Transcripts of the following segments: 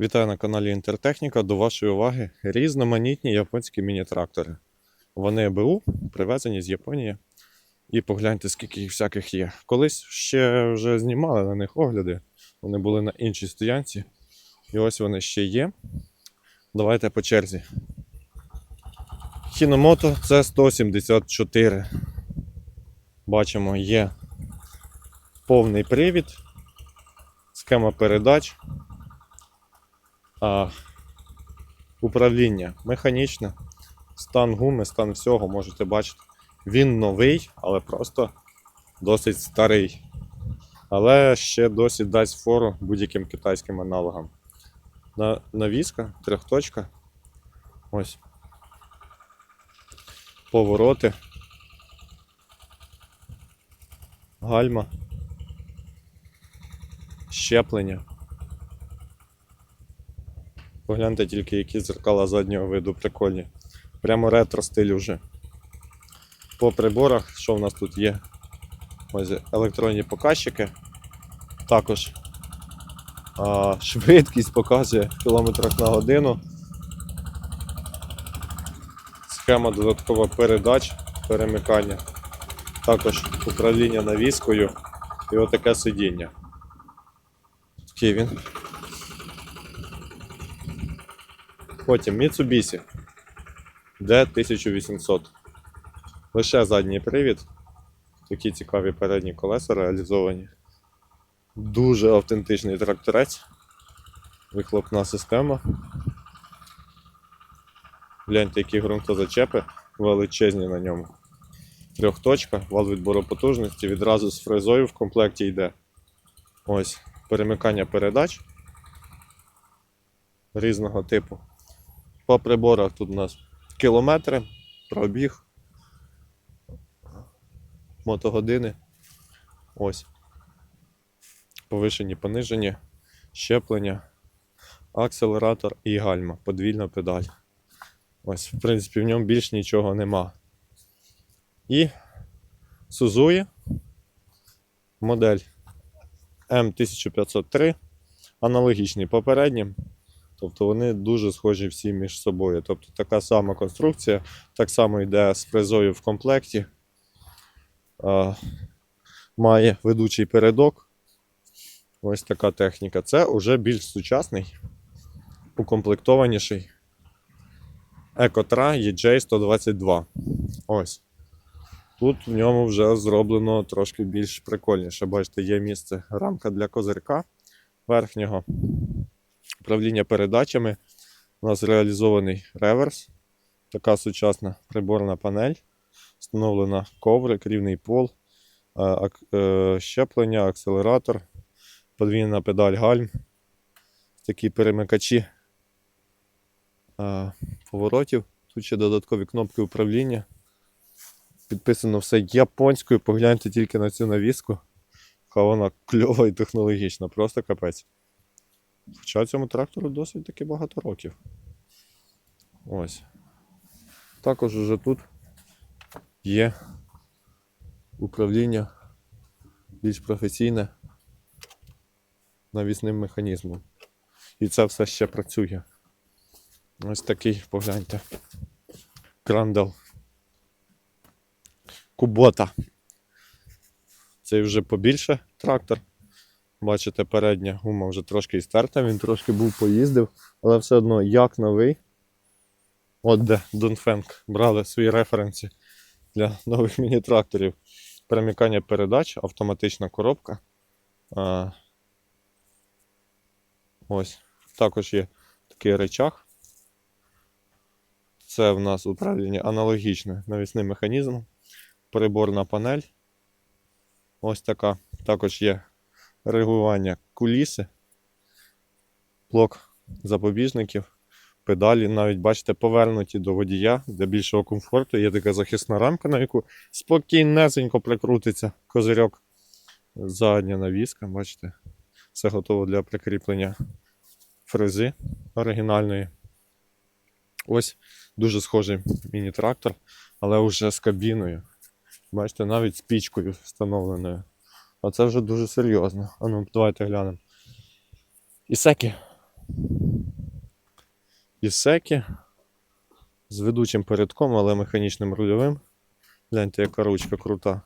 Вітаю на каналі Інтертехніка. До вашої уваги різноманітні японські міні-трактори. Вони БУ, привезені з Японії. І погляньте, скільки їх всяких є. Колись ще вже знімали на них огляди. Вони були на іншій стоянці. І ось вони ще є. Давайте по черзі. Хіномото це 174. Бачимо, є повний привід, схема передач. А, управління механічне, стан гуми, стан всього можете бачити. Він новий, але просто досить старий. Але ще досі дасть фору будь-яким китайським аналогам. На, навіска, трьохточка. Ось. Повороти. Гальма. Щеплення. Погляньте тільки, які зеркала заднього виду прикольні. Прямо ретро стиль вже. По приборах, що в нас тут є? Ось електронні показчики. Також а, швидкість показує в кілометрах на годину. Схема додаткова передач, перемикання. Також управління навіскою і отаке сидіння. Такий він. Потім Mitsubishi D1800. Лише задній привід. Такі цікаві передні колеса реалізовані. Дуже автентичний тракторець. Вихлопна система. Гляньте, які ґрунтозачепи величезні на ньому. Трьохточка, вал відбору потужності, відразу з фрезою в комплекті йде. Ось перемикання передач різного типу. По приборах тут у нас кілометри, пробіг, мотогодини. Ось. Повишені, понижені, щеплення, акселератор і гальма, подвільна педаль. Ось, в принципі, в ньому більш нічого нема. І Suzuki модель М1503, аналогічний попереднім. Тобто вони дуже схожі всі між собою. Тобто така сама конструкція, так само йде з фрезою в комплекті. Має ведучий передок. Ось така техніка. Це вже більш сучасний, укомплектованіший Екотра EJ122. Ось. Тут в ньому вже зроблено трошки більш прикольніше. Бачите, є місце рамка для козирка верхнього управління передачами. У нас реалізований реверс, така сучасна приборна панель, встановлена коврик, рівний пол, е, е, щеплення, акселератор, подвійна педаль гальм, такі перемикачі е, поворотів. Тут ще додаткові кнопки управління. Підписано все японською. Погляньте тільки на цю навіску. Яка вона кльова і технологічна, просто капець. Хоча цьому трактору досить таки багато років. Ось. Також уже тут є управління більш професійне навісним механізмом. І це все ще працює. Ось такий, погляньте. Крандал. Кубота. Цей вже побільше трактор. Бачите, передня гума вже трошки і стерта, він трошки був поїздив, але все одно як новий. От де Донфенк брали свої референси для нових міні-тракторів. Перемикання передач, автоматична коробка. А, ось. Також є такий речах. Це в нас управління аналогічне навісним механізмом. Приборна панель. Ось така. Також є регулювання куліси, блок запобіжників, педалі, навіть бачите, повернуті до водія для більшого комфорту. Є така захисна рамка, на яку спокійнесенько прикрутиться козирьок. Задня навіска, бачите, все готово для прикріплення фрези оригінальної. Ось дуже схожий міні-трактор, але вже з кабіною. Бачите, навіть з пічкою встановленою. А це вже дуже серйозно. А ну, давайте глянемо. Ісекі. Ісекі з ведучим передком, але механічним рульовим. Гляньте, яка ручка крута.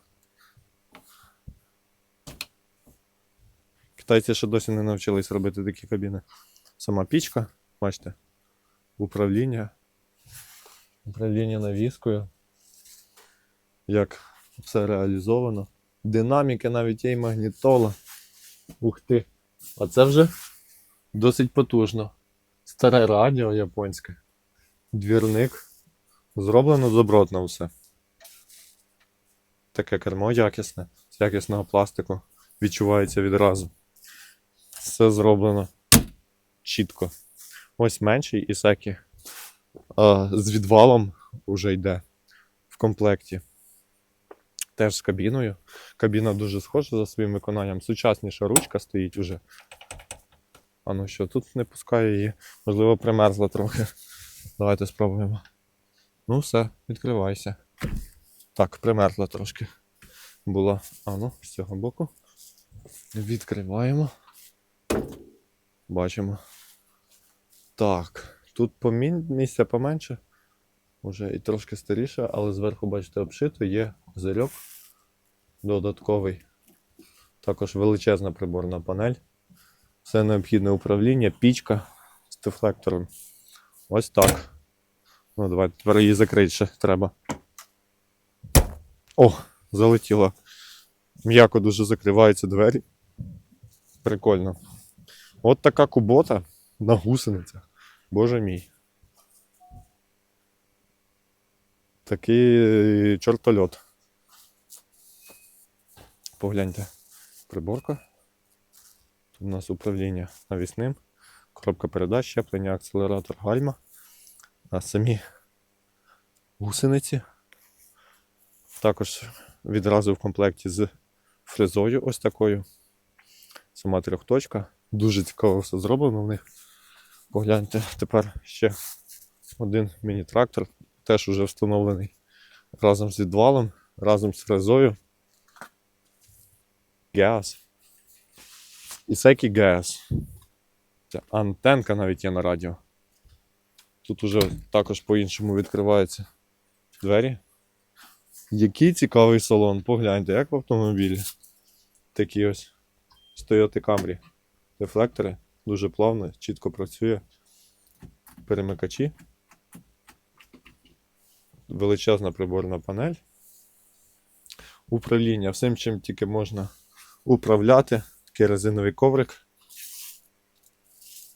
Китайці ще досі не навчились робити такі кабіни. Сама пічка, бачите, управління. Управління навіскою. Як все реалізовано. Динаміки навіть є і магнітола. Ух ти. А це вже досить потужно. Старе радіо японське. Двірник. Зроблено добротно все. Таке кермо якісне, з якісного пластику. Відчувається відразу. Все зроблено чітко. Ось менший Ісекі. З відвалом уже йде в комплекті. Теж з кабіною. Кабіна дуже схожа за своїм виконанням. Сучасніша ручка стоїть уже. А ну що, тут не пускає її. Можливо, примерзла трохи. Давайте спробуємо. Ну, все, відкривайся. Так, примерзла трошки. Була. А ну, з цього боку. Відкриваємо. Бачимо. Так, тут помін... місця поменше. Уже і трошки старіше, але зверху, бачите, обшито є зирьок додатковий. Також величезна приборна панель. Все необхідне управління, пічка з дефлектором. Ось так. Ну, давайте тепер її закрити ще треба. О, залетіло. М'яко дуже закриваються двері. Прикольно. От така кубота на гусеницях. Боже мій. Такий е, чортольот. Погляньте. Приборка. Тут у нас управління навісним, коробка передач, щеплення, акселератор, гальма. А самі гусениці. Також відразу в комплекті з фрезою ось такою. Сама трьохточка. Дуже цікаво все зроблено в них. Погляньте, тепер ще один міні-трактор, теж уже встановлений разом з відвалом, разом з фрезою. Газ. Ісекі газ. Це антенка навіть є на радіо. Тут уже також по-іншому відкриваються двері. Який цікавий салон, погляньте, як в автомобілі. Такі ось Toyota Camry. Дефлектори дуже плавно, чітко працює. Перемикачі. Величезна приборна панель. Управління всім, чим тільки можна управляти. Такий резиновий коврик.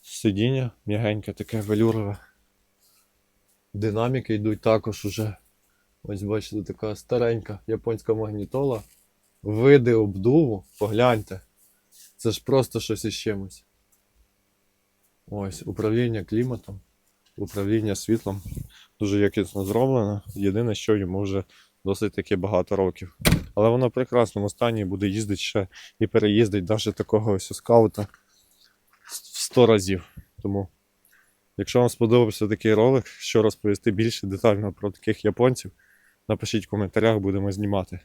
Сидіння м'ягеньке, таке велюрове. Динаміки йдуть також уже. Ось бачите, така старенька японська магнітола. Види обдуву, погляньте. Це ж просто щось із чимось. Ось, управління кліматом, управління світлом. Дуже якісно зроблено. Єдине, що йому вже досить таки багато років. Але воно в прекрасному стані буде їздити ще і переїздить навіть такого ось скаута в 100 разів. Тому, якщо вам сподобався такий ролик, що розповісти більше детально про таких японців, напишіть в коментарях, будемо знімати.